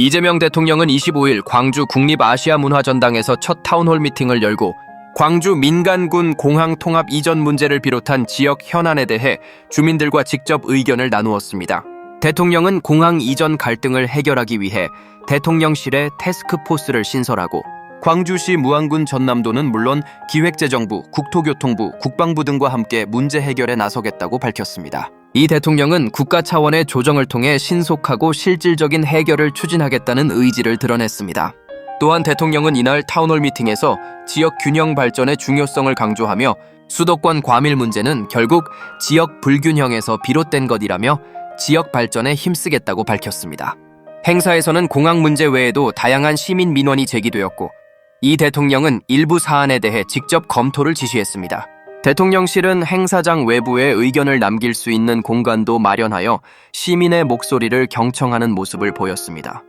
이재명 대통령은 25일 광주 국립아시아문화전당에서 첫 타운홀 미팅을 열고 광주 민간군 공항 통합 이전 문제를 비롯한 지역 현안에 대해 주민들과 직접 의견을 나누었습니다. 대통령은 공항 이전 갈등을 해결하기 위해 대통령실에 테스크포스를 신설하고 광주시 무안군 전남도는 물론 기획재정부, 국토교통부, 국방부 등과 함께 문제 해결에 나서겠다고 밝혔습니다. 이 대통령은 국가 차원의 조정을 통해 신속하고 실질적인 해결을 추진하겠다는 의지를 드러냈습니다. 또한 대통령은 이날 타운홀 미팅에서 지역 균형 발전의 중요성을 강조하며 수도권 과밀 문제는 결국 지역 불균형에서 비롯된 것이라며 지역 발전에 힘쓰겠다고 밝혔습니다. 행사에서는 공항 문제 외에도 다양한 시민 민원이 제기되었고 이 대통령은 일부 사안에 대해 직접 검토를 지시했습니다. 대통령실은 행사장 외부에 의견을 남길 수 있는 공간도 마련하여 시민의 목소리를 경청하는 모습을 보였습니다.